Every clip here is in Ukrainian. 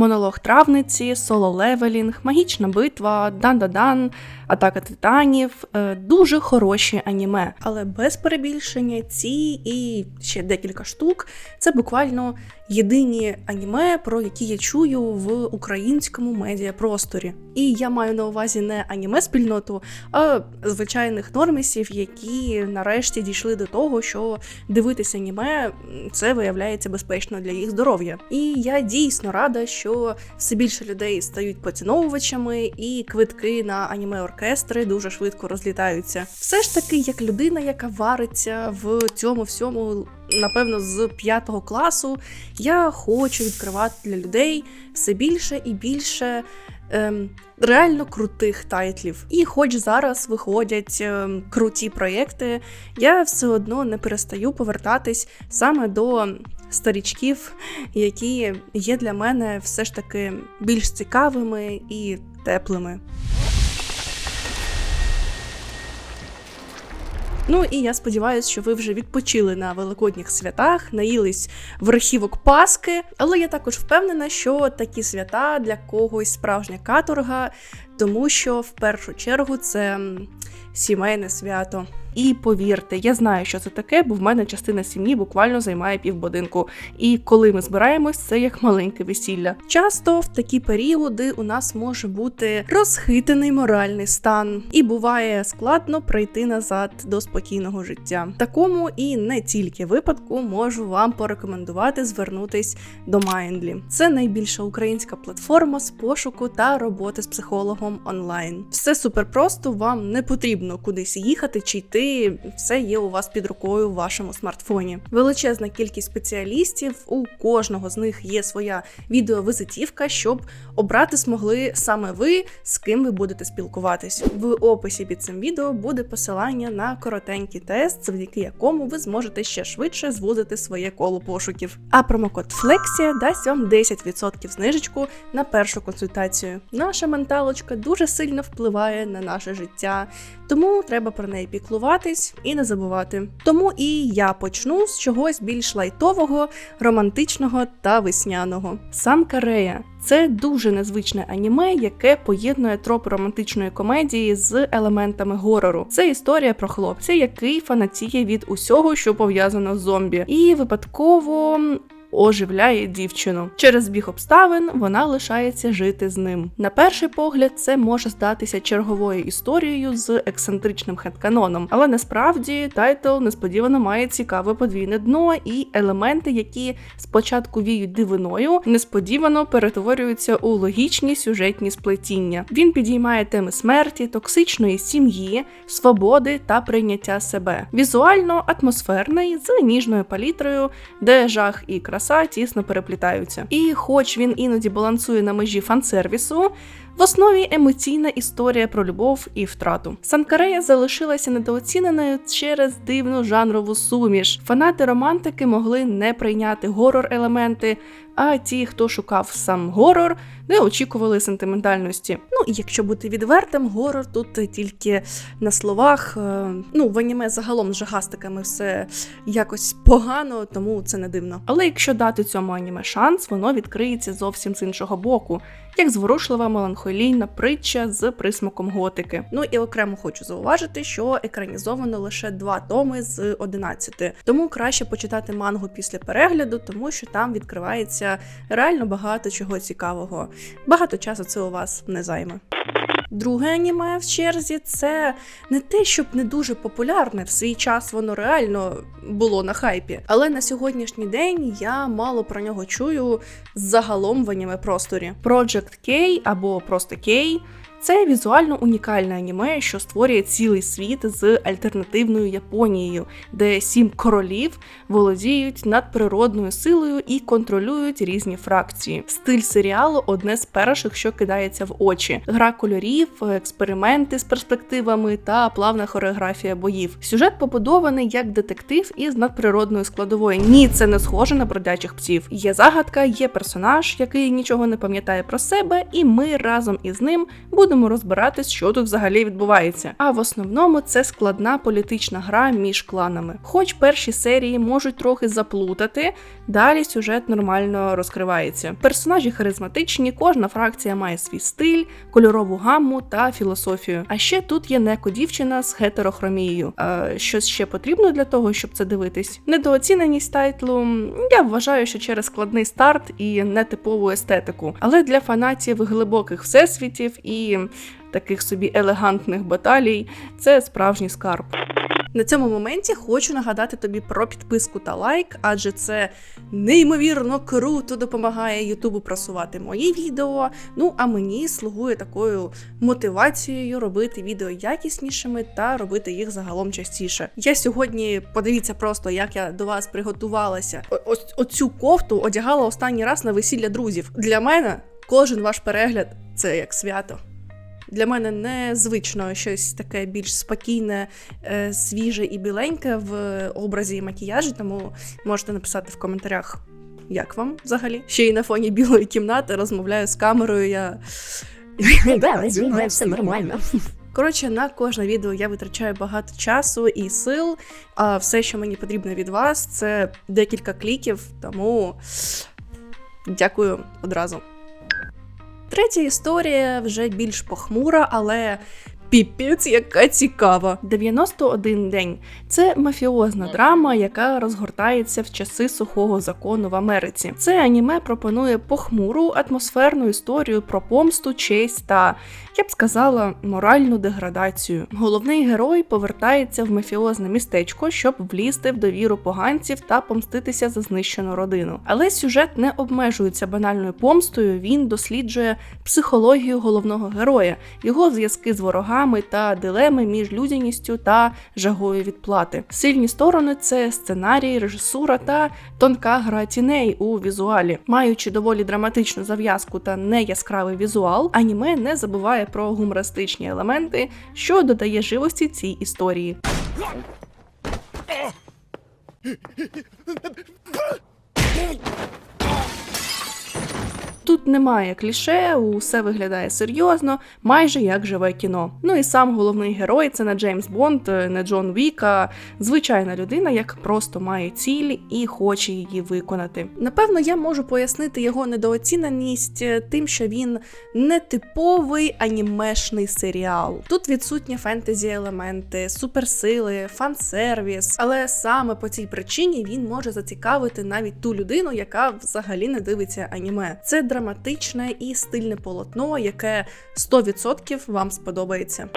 Монолог травниці, соло левелінг, магічна битва, дан-да-дан, атака титанів. Е, дуже хороші аніме. Але без перебільшення ці і ще декілька штук це буквально єдині аніме, про які я чую в українському медіапросторі. І я маю на увазі не аніме спільноту, а звичайних нормісів, які нарешті дійшли до того, що дивитися аніме це виявляється безпечно для їх здоров'я. І я дійсно рада, що все більше людей стають поціновувачами, і квитки на аніме оркестри дуже швидко розлітаються. Все ж таки, як людина, яка вариться в цьому всьому. Напевно, з п'ятого класу я хочу відкривати для людей все більше і більше ем, реально крутих тайтлів. І хоч зараз виходять ем, круті проєкти, я все одно не перестаю повертатись саме до старічків, які є для мене все ж таки більш цікавими і теплими. Ну і я сподіваюся, що ви вже відпочили на великодніх святах, наїлись верхівок Паски. Але я також впевнена, що такі свята для когось справжня каторга, тому що в першу чергу це сімейне свято. І повірте, я знаю, що це таке, бо в мене частина сім'ї буквально займає півбудинку. І коли ми збираємось, це як маленьке весілля. Часто в такі періоди у нас може бути розхитаний моральний стан, і буває складно прийти назад до спокійного життя. Такому і не тільки випадку можу вам порекомендувати звернутись до Mindly. Це найбільша українська платформа з пошуку та роботи з психологом онлайн. Все супер просто, вам не потрібно кудись їхати чи йти. Все є у вас під рукою в вашому смартфоні. Величезна кількість спеціалістів. У кожного з них є своя відеовизитівка, щоб обрати змогли саме ви, з ким ви будете спілкуватись. В описі під цим відео буде посилання на коротенький тест, завдяки якому ви зможете ще швидше звузити своє коло пошуків. А промокод Flexia дасть вам 10% знижечку на першу консультацію. Наша менталочка дуже сильно впливає на наше життя, тому треба про неї піклуватись і не забувати. Тому і я почну з чогось більш лайтового, романтичного та весняного. Сам Карея. Це дуже незвичне аніме, яке поєднує тропи романтичної комедії з елементами горору. Це історія про хлопця, який фанатіє від усього, що пов'язано з зомбі, і випадково. Оживляє дівчину. Через біг обставин вона лишається жити з ним. На перший погляд, це може здатися черговою історією з ексцентричним хедканоном, але насправді тайтл несподівано має цікаве подвійне дно і елементи, які спочатку віють дивиною, несподівано перетворюються у логічні сюжетні сплетіння. Він підіймає теми смерті, токсичної сім'ї, свободи та прийняття себе. Візуально атмосферний з ніжною палітрою, де жах і краса тісно переплітаються. І хоч він іноді балансує на межі фан-сервісу, в основі емоційна історія про любов і втрату. Санкарея залишилася недооціненою через дивну жанрову суміш. Фанати романтики могли не прийняти горор-елементи, а ті, хто шукав сам горор, не очікували сентиментальності. Ну і якщо бути відвертим, горор тут тільки на словах. Е, Ну, в аніме загалом з жахастиками все якось погано, тому це не дивно. Але якщо дати цьому аніме шанс, воно відкриється зовсім з іншого боку, як зворушлива меланхолійна притча з присмаком готики. Ну і окремо хочу зауважити, що екранізовано лише два томи з 11, тому краще почитати мангу після перегляду, тому що там відкривається реально багато чого цікавого. Багато часу це у вас не займе. Друге аніме в черзі це не те, щоб не дуже популярне. В свій час воно реально було на хайпі. Але на сьогоднішній день я мало про нього чую загалом в аніме просторі. Project K або просто K це візуально унікальне аніме, що створює цілий світ з альтернативною Японією, де сім королів володіють надприродною силою і контролюють різні фракції. Стиль серіалу одне з перших, що кидається в очі: гра кольорів, експерименти з перспективами та плавна хореографія боїв. Сюжет побудований як детектив із надприродною складовою. Ні, це не схоже на бродячих псів. Є загадка, є персонаж, який нічого не пам'ятає про себе, і ми разом із ним будемо будемо розбиратись, що тут взагалі відбувається. А в основному це складна політична гра між кланами. Хоч перші серії можуть трохи заплутати, далі сюжет нормально розкривається. Персонажі харизматичні, кожна фракція має свій стиль, кольорову гамму та філософію. А ще тут є неко дівчина з гетерохромією. А щось ще потрібно для того, щоб це дивитись. Недооціненість тайтлу я вважаю, що через складний старт і нетипову естетику. Але для фанатів глибоких всесвітів і таких собі елегантних баталій це справжній скарб. На цьому моменті хочу нагадати тобі про підписку та лайк, адже це неймовірно круто допомагає Ютубу просувати мої відео. Ну а мені слугує такою мотивацією робити відео якіснішими та робити їх загалом частіше. Я сьогодні подивіться просто, як я до вас приготувалася. Ось оцю кофту одягала останній раз на весілля друзів. Для мене кожен ваш перегляд це як свято. Для мене незвично щось таке більш спокійне, е, свіже і біленьке в образі і макіяжі, тому можете написати в коментарях, як вам взагалі. Ще й на фоні білої кімнати розмовляю з камерою. Я все нормально. Коротше, на кожне відео я витрачаю багато часу і сил. А все, що мені потрібно від вас, це декілька кліків, тому дякую одразу. Третя історія вже більш похмура, але піпець, яка цікава. 91 день. Це мафіозна драма, яка розгортається в часи сухого закону в Америці. Це аніме пропонує похмуру атмосферну історію про помсту, честь та, я б сказала, моральну деградацію. Головний герой повертається в мафіозне містечко, щоб влізти в довіру поганців та помститися за знищену родину. Але сюжет не обмежується банальною помстою. Він досліджує психологію головного героя, його зв'язки з ворогами та дилеми між людяністю та жагою відплати. Сильні сторони це сценарій, режисура та тонка гра тіней у візуалі. Маючи доволі драматичну зав'язку та неяскравий візуал, аніме не забуває про гумористичні елементи, що додає живості цій історії. Тут немає кліше, усе виглядає серйозно, майже як живе кіно. Ну і сам головний герой це не Джеймс Бонд, не Джон Вік, звичайна людина, яка просто має ціль і хоче її виконати. Напевно, я можу пояснити його недооціненість е, тим, що він не типовий анімешний серіал. Тут відсутні фентезі елементи, суперсили, фан-сервіс, але саме по цій причині він може зацікавити навіть ту людину, яка взагалі не дивиться аніме. Це драматичне і стильне полотно, яке 100% вам сподобається.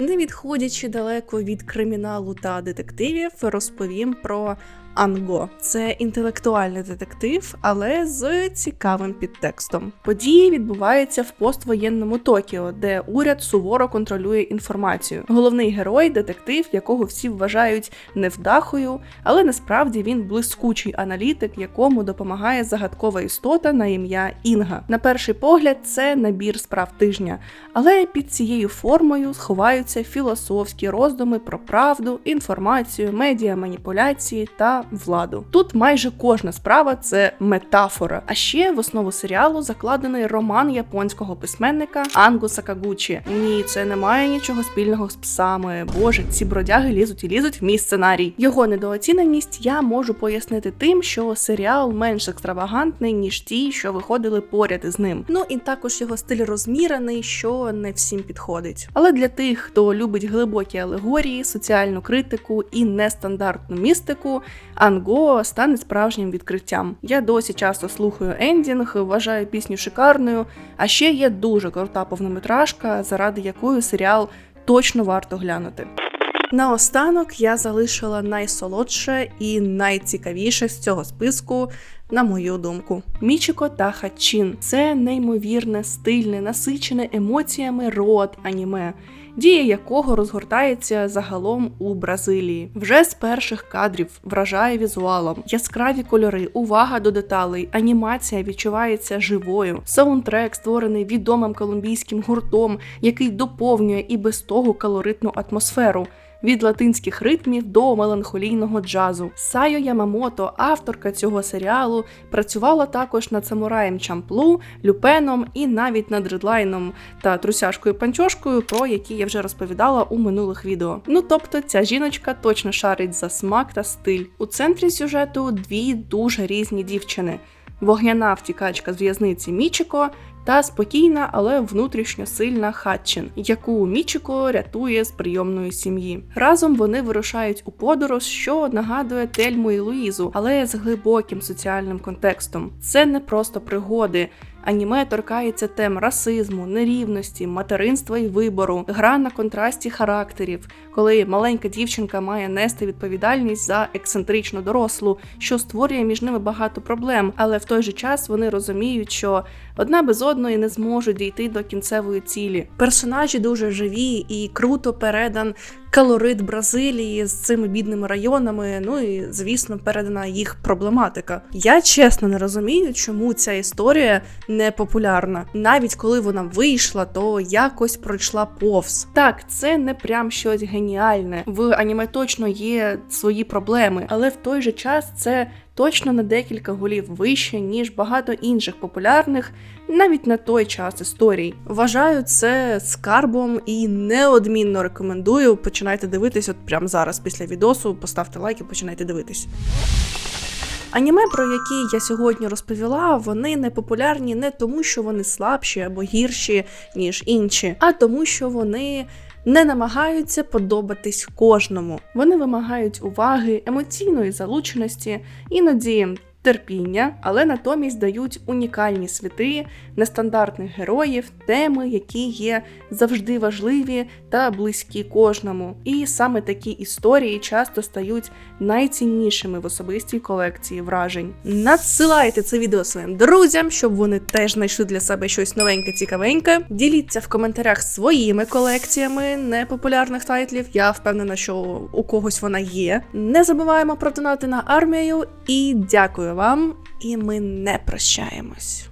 Не відходячи далеко від криміналу та детективів, розповім про Анго. Це інтелектуальний детектив, але з цікавим підтекстом. Події відбуваються в поствоєнному Токіо, де уряд суворо контролює інформацію. Головний герой детектив, якого всі вважають невдахою, але насправді він блискучий аналітик, якому допомагає загадкова істота на ім'я Інга. На перший погляд, це набір справ тижня, але під цією формою сховаються філософські роздуми про правду, інформацію, медіа маніпуляції та владу. Тут майже кожна справа це метафора. А ще в основу серіалу закладений роман японського письменника Ангу Сакагучі. Ні, це не має нічого спільного з псами. Боже, ці бродяги лізуть і лізуть в мій сценарій. Його недооціненість я можу пояснити тим, що серіал менш екстравагантний ніж ті, що виходили поряд із ним. Ну і також його стиль розмірений, що не всім підходить. Але для тих, хто любить глибокі алегорії, соціальну критику і нестандартну містику, Анго стане справжнім відкриттям. Я досі часто слухаю ендінг, вважаю пісню шикарною. А ще є дуже крута повнометражка, заради якої серіал точно варто глянути. Наостанок я залишила найсолодше і найцікавіше з цього списку, на мою думку. Мічіко та Хачин це неймовірне, стильне, насичене емоціями род аніме, дія якого розгортається загалом у Бразилії. Вже з перших кадрів вражає візуалом, яскраві кольори, увага до деталей, анімація відчувається живою. Саундтрек створений відомим колумбійським гуртом, який доповнює і без того калоритну атмосферу. від латинських ритмів до меланхолійного джазу. Сайо Ямамото, авторка цього серіалу, працювала також над самураєм Чамплу, Люпеном і навіть над редлайном та трусяшкою панчошкою, про які я вже розповідала у минулих відео. Ну тобто, ця жіночка точно шарить за смак та стиль. У центрі сюжету дві дуже різні дівчини: вогняна втікачка з в'язниці Мічіко та спокійна, але внутрішньо сильна Хатчин, яку Мічіко рятує з прийомної сім'ї. Разом вони вирушають у подорож, що нагадує Тельму і Луїзу, але з глибоким соціальним контекстом. Це не просто пригоди. Аніме торкається тем расизму, нерівності, материнства і вибору, гра на контрасті характерів, коли маленька дівчинка має нести відповідальність за ексцентричну дорослу, що створює між ними багато проблем, але в той же час вони розуміють, що одна без одної не зможуть дійти до кінцевої цілі. Персонажі дуже живі і круто передан калорит Бразилії з цими бідними районами. Ну і звісно, передана їх проблематика. Я чесно не розумію, чому ця історія не популярна. Навіть коли вона вийшла, то якось пройшла повз. Так, це не прям щось геніальне. В аніме точно є свої проблеми, але в той же час це. Точно на декілька голів вище, ніж багато інших популярних, навіть на той час історій. Вважаю це скарбом і неодмінно рекомендую. Починайте дивитись от прямо зараз після відосу. Поставте лайк і починайте дивитись. Аніме, про які я сьогодні розповіла, вони не популярні не тому, що вони слабші або гірші, ніж інші, а тому, що вони не намагаються подобатись кожному. Вони вимагають уваги, емоційної залученості, іноді. Терпіння, але натомість дають унікальні світи, нестандартних героїв, теми, які є завжди важливі та близькі кожному. І саме такі історії часто стають найціннішими в особистій колекції вражень. Надсилайте це відео своїм друзям, щоб вони теж знайшли для себе щось новеньке, цікавеньке. Діліться в коментарях своїми колекціями непопулярних тайтлів. Я впевнена, що у когось вона є. Не забуваємо про донати на армію і дякую вам. І ми не прощаємось.